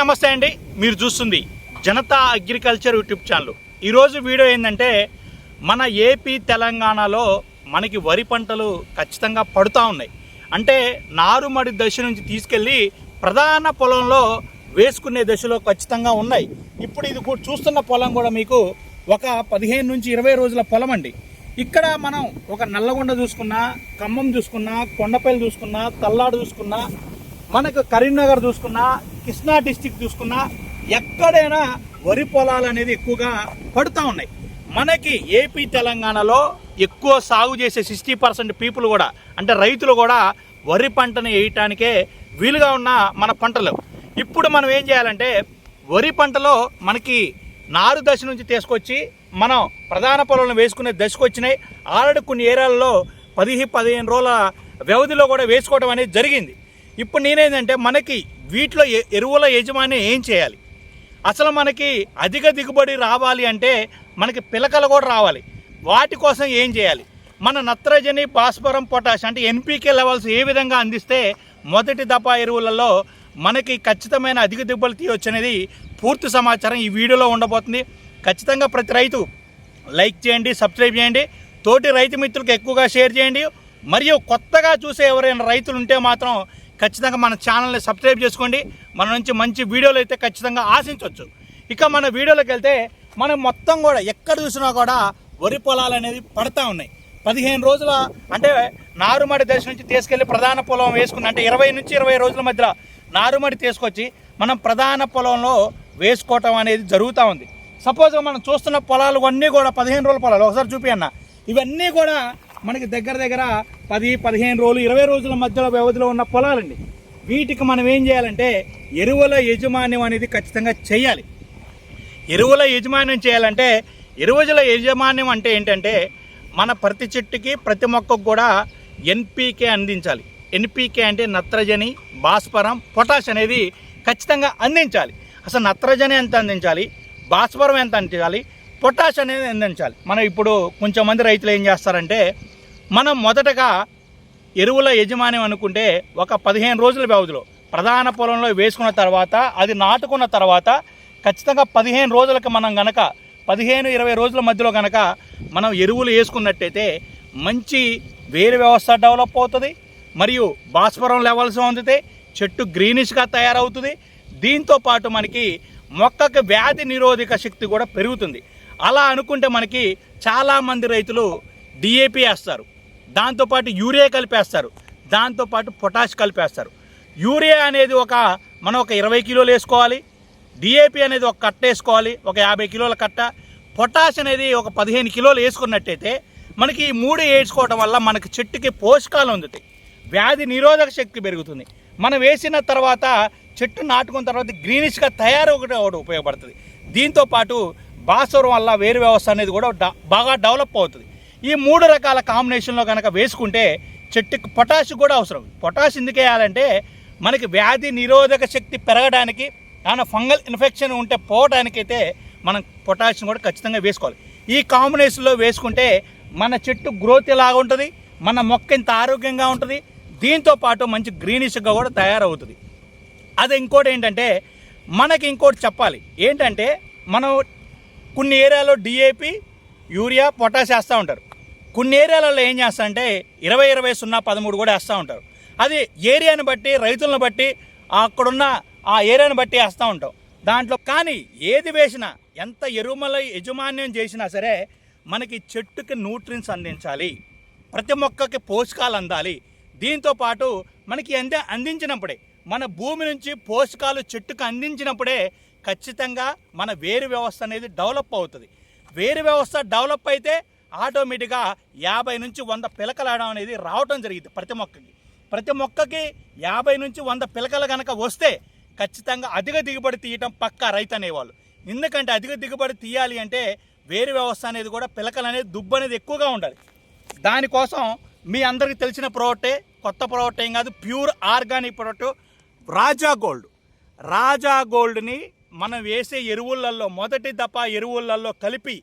నమస్తే అండి. మీరు చూస్తుంది జనతా అగ్రికల్చర్ యూట్యూబ్ ఛానల్. ఈరోజు వీడియో ఏంటంటే మన ఏపీ తెలంగాణలో మనకి వరి పంటలు ఖచ్చితంగా పడుతూ ఉన్నాయి. అంటే నారుమడి దశ నుంచి తీసుకెళ్ళి ప్రధాన పొలంలో వేసుకునే దశలో ఖచ్చితంగా ఉన్నాయి. ఇప్పుడు ఇది చూస్తున్న పొలం కూడా మీకు ఒక పదిహేను నుంచి ఇరవై రోజుల పొలం అండి. ఇక్కడ మనం ఒక నల్లగొండ చూసుకున్నా ఖమ్మం చూసుకున్నా కొండపల్లి చూసుకున్నా తల్లాడు చూసుకున్నా మనకు కరీంనగర్ చూసుకున్నా కృష్ణా డిస్టిక్ చూసుకున్నా ఎక్కడైనా వరి పొలాలు అనేది ఎక్కువగా పడుతూ ఉన్నాయి. మనకి ఏపీ తెలంగాణలో ఎక్కువ సాగు చేసే సిక్స్టీ పర్సెంట్ పీపుల్ కూడా అంటే రైతులు కూడా వరి పంటను వేయటానికే వీలుగా ఉన్న మన పంటలు. ఇప్పుడు మనం ఏం చేయాలంటే వరి పంటలో మనకి నారు దశ నుంచి తీసుకొచ్చి మనం ప్రధాన పొలంలో వేసుకునే దశకు వచ్చినాయి. ఆల్రెడీ కొన్ని ఏరియాలలో పదిహి పదిహేను రోజుల వ్యవధిలో కూడా వేసుకోవడం అనేది జరిగింది. ఇప్పుడు నేనేంటంటే మనకి వీటిలో ఎ- ఎరువుల యజమాని ఏం చేయాలి? అసలు మనకి అధిక దిగుబడి రావాలి అంటే మనకి పిలకలు కూడా రావాలి. వాటి కోసం ఏం చేయాలి? మన నత్రజని భాస్వరం పొటాష్ అంటే ఎన్పీకే లెవెల్స్ ఏ విధంగా అందిస్తే మొదటి దఫా ఎరువులలో మనకి ఖచ్చితమైన అధిక దిగుబడి తీయొచ్చు అనేది పూర్తి సమాచారం ఈ వీడియోలో ఉండబోతుంది. ఖచ్చితంగా ప్రతి రైతు లైక్ చేయండి సబ్స్క్రైబ్ చేయండి. తోటి రైతు మిత్రులకు ఎక్కువగా షేర్ చేయండి. మరియు కొత్తగా చూసే ఎవరైనా రైతులు ఉంటే మాత్రం ఖచ్చితంగా మన ఛానల్ని సబ్స్క్రైబ్ చేసుకోండి. మన నుంచి మంచి వీడియోలు అయితే ఖచ్చితంగా ఆశించవచ్చు. ఇక మన వీడియోలోకి వెళ్తే మనం మొత్తం కూడా ఎక్కడ చూసినా కూడా వరి పొలాలు అనేది పడతా ఉన్నాయి. పదిహేను రోజుల అంటే నారుమడి దశ నుంచి తీసుకెళ్ళి ప్రధాన పొలం వేసుకున్న అంటే ఇరవై నుంచి ఇరవై రోజుల మధ్యలో నారుమడి తీసుకొచ్చి మనం ప్రధాన పొలంలో వేసుకోవటం అనేది జరుగుతూ ఉంది. సపోజ్గా మనం చూస్తున్న పొలాలు అన్నీ కూడా పదిహేను రోజుల పొలాలు. ఒకసారి చూపియన్న ఇవన్నీ కూడా మనకి దగ్గర దగ్గర పది పదిహేను రోజులు ఇరవై రోజుల మధ్యలో వ్యవధిలో ఉన్న పొలాలండి. వీటికి మనం ఏం చేయాలంటే ఎరువుల యజమాన్యం అనేది ఖచ్చితంగా చేయాలి. ఎరువుల యజమాన్యం చేయాలంటే ఎరువుల యజమాన్యం అంటే ఏంటంటే మన ప్రతి చెట్టుకి ప్రతి మొక్కకు కూడా ఎన్పీకే అందించాలి. ఎన్పీకే అంటే నత్రజని భాస్వరం పొటాష్ అనేది ఖచ్చితంగా అందించాలి. అసలు నత్రజని ఎంత అందించాలి? భాస్వరం ఎంత అందించాలి? పొటాష్ అనేది అందించాలి. మనం ఇప్పుడు కొంచెం మంది రైతులు ఏం చేస్తారంటే మనం మొదటగా ఎరువుల యజమాన్యం అనుకుంటే ఒక పదిహేను రోజుల వ్యవధిలో ప్రధాన పొలంలో వేసుకున్న తర్వాత అది నాటుకున్న తర్వాత ఖచ్చితంగా పదిహేను రోజులకు మనం గనక పదిహేను ఇరవై రోజుల మధ్యలో గనక మనం ఎరువులు వేసుకున్నట్టయితే మంచి వేరు వ్యవస్థ డెవలప్ అవుతుంది. మరియు భాస్వరం లెవెల్స్ అందుతాయి. చెట్టు గ్రీనిష్గా తయారవుతుంది. దీంతో పాటు మనకి మొక్కకి వ్యాధి నిరోధక శక్తి కూడా పెరుగుతుంది. అలా అనుకుంటే మనకి చాలామంది రైతులు డిఏపి వేస్తారు. దాంతోపాటు యూరియా కలిపేస్తారు. దాంతోపాటు పొటాష్ కలిపేస్తారు. యూరియా అనేది ఒక మనం ఒక ఇరవై కిలోలు వేసుకోవాలి. డిఏపి అనేది ఒక కట్ట వేసుకోవాలి. ఒక యాభై కిలోల కట్ట. పొటాష్ అనేది ఒక పదిహేను కిలోలు వేసుకున్నట్టయితే మనకి ఈ మూడు వేసుకోవడం వల్ల మనకి చెట్టుకి పోషకాలు అందుతాయి. వ్యాధి నిరోధక శక్తి పెరుగుతుంది. మనం వేసిన తర్వాత చెట్టు నాటుకున్న తర్వాత గ్రీనిష్గా తయారు ఒకటి ఉపయోగపడుతుంది. దీంతో పాటు భాస్వరం వల్ల వేరు వ్యవస్థ అనేది కూడా బాగా డెవలప్ అవుతుంది. ఈ మూడు రకాల కాంబినేషన్లో కనుక వేసుకుంటే చెట్టుకి పొటాష్ కూడా అవసరం. పొటాష్ ఎందుకు వేయాలంటే మనకి వ్యాధి నిరోధక శక్తి పెరగడానికి ఏమైనా ఫంగల్ ఇన్ఫెక్షన్ ఉంటే పోవడానికైతే మనం పొటాషియం కూడా ఖచ్చితంగా వేసుకోవాలి. ఈ కాంబినేషన్లో వేసుకుంటే మన చెట్టు గ్రోత్ ఎలాగ ఉంటుంది మన మొక్క ఇంత ఆరోగ్యంగా ఉంటుంది దీంతో పాటు మంచి గ్రీనిష్గా కూడా తయారవుతుంది. అది ఇంకోటి ఏంటంటే మనకి ఇంకోటి చెప్పాలి. ఏంటంటే మనం కొన్ని ఏరియాలో డిఏపి యూరియా పొటాష్ వేస్తూ ఉంటారు. కొన్ని ఏరియాలలో ఏం చేస్తారంటే ఇరవై ఇరవై సున్నా పదమూడు కూడా వేస్తూ ఉంటారు. అది ఏరియాని బట్టి రైతులను బట్టి అక్కడున్న ఆ ఏరియాని బట్టి వేస్తూ ఉంటాం. దాంట్లో కానీ ఏది వేసినా ఎంత ఎరుమల యజమాన్యం చేసినా సరే మనకి చెట్టుకి న్యూట్రిన్స్ అందించాలి. ప్రతి మొక్కకి పోషకాలు అందాలి. దీంతో పాటు మనకి అంద అందించినప్పుడే మన భూమి నుంచి పోషకాలు చెట్టుకు అందించినప్పుడే ఖచ్చితంగా మన వేరు వ్యవస్థ అనేది డెవలప్ అవుతుంది. వేరు వ్యవస్థ డెవలప్ అయితే ఆటోమేటిక్గా యాభై నుంచి వంద పిలకలాడడం అనేది రావటం జరిగింది ప్రతి మొక్కకి. ప్రతి మొక్కకి యాభై నుంచి వంద పిలకలు కనుక వస్తే ఖచ్చితంగా అధిక దిగుబడి తీయటం పక్కా రైతు అనేవాళ్ళు. ఎందుకంటే అధిక దిగుబడి తీయాలి అంటే వేరు వ్యవస్థ అనేది కూడా పిలకలు అనేది దుబ్బు అనేది ఎక్కువగా ఉండాలి. దానికోసం మీ అందరికీ తెలిసిన ప్రోడక్టే కొత్త ప్రోడక్ట్ ఏం కాదు pure organic product Raja gold. Raja గోల్డ్ని మనం వేసే ఎరువులలో మొదటి దఫా ఎరువులలో కలిపి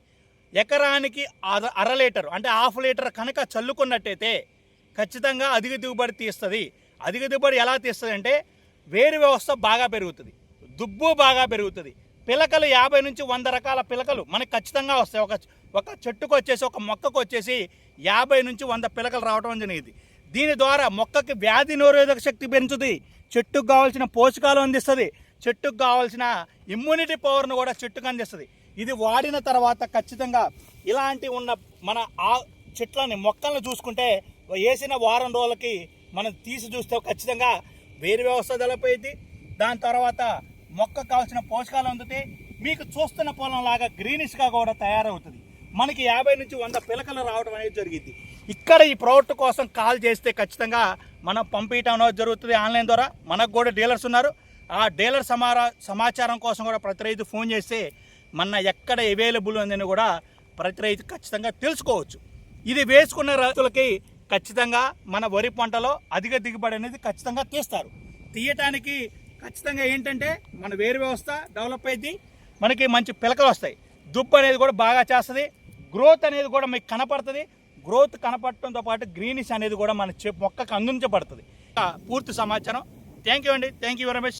ఎకరానికి అర అర లీటర్ అంటే హాఫ్ లీటర్ కనుక చల్లుకున్నట్టయితే ఖచ్చితంగా అధిక దిగుబడి తీస్తుంది. అధిక దిగుబడి ఎలా తీస్తుంది అంటే వేరు వ్యవస్థ బాగా పెరుగుతుంది. దుబ్బు బాగా పెరుగుతుంది. పిలకలు యాభై నుంచి వంద రకాల పిలకలు మనకి ఖచ్చితంగా వస్తాయి. ఒక ఒక చెట్టుకు వచ్చేసి ఒక మొక్కకు వచ్చేసి యాభై నుంచి వంద పిలకలు రావడం జరిగింది. దీని ద్వారా మొక్కకి వ్యాధి నిరోధక శక్తి పెంచుతుంది. చెట్టుకు కావాల్సిన పోషకాలు అందిస్తుంది. చెట్టుకు కావాల్సిన ఇమ్యూనిటీ పవర్ను కూడా చెట్టుకు అందిస్తుంది. ఇది వాడిన తర్వాత ఖచ్చితంగా ఇలాంటి ఉన్న మన ఆ చెట్లని మొక్కలను చూసుకుంటే వేసిన వారం రోజులకి మనం తీసి చూస్తే ఖచ్చితంగా వేరు వ్యవస్థ దళపోయింది దాని తర్వాత మొక్కకు కావాల్సిన పోషకాలు అందుతాయి. మీకు చూస్తున్న పొలం లాగా గ్రీనిష్గా కూడా తయారవుతుంది. మనకి యాభై నుంచి వంద పిలకలు రావడం అనేది జరిగింది. ఇక్కడ ఈ ప్రోడక్ట్ కోసం కాల్ చేస్తే ఖచ్చితంగా మనం పంపించడం అనేది జరుగుతుంది ఆన్లైన్ ద్వారా. మనకు కూడా డీలర్స్ ఉన్నారు. ఆ డీలర్ సమా సమాచారం కోసం కూడా ప్రతి రైతు ఫోన్ చేస్తే మన ఎక్కడ అవైలబుల్ ఉందని కూడా ప్రతి రైతు ఖచ్చితంగా తెలుసుకోవచ్చు. ఇది వేసుకున్న రైతులకి ఖచ్చితంగా మన వరి పంటలో అధిక దిగుబడి అనేది ఖచ్చితంగా తీస్తారు. తీయటానికి ఖచ్చితంగా ఏంటంటే మన వేరు వ్యవస్థ డెవలప్ అయింది మనకి మంచి పిలకలు వస్తాయి. దుబ్బు అనేది కూడా బాగా చేస్తుంది గ్రోత్ అనేది కూడా మీకు కనపడుతుంది. గ్రోత్ కనపడటంతో పాటు గ్రీనిష్ అనేది కూడా మన చె- మొక్కకు అందించబడుతుంది. పూర్తి సమాచారం. థ్యాంక్ యూ అండి. Thank you very much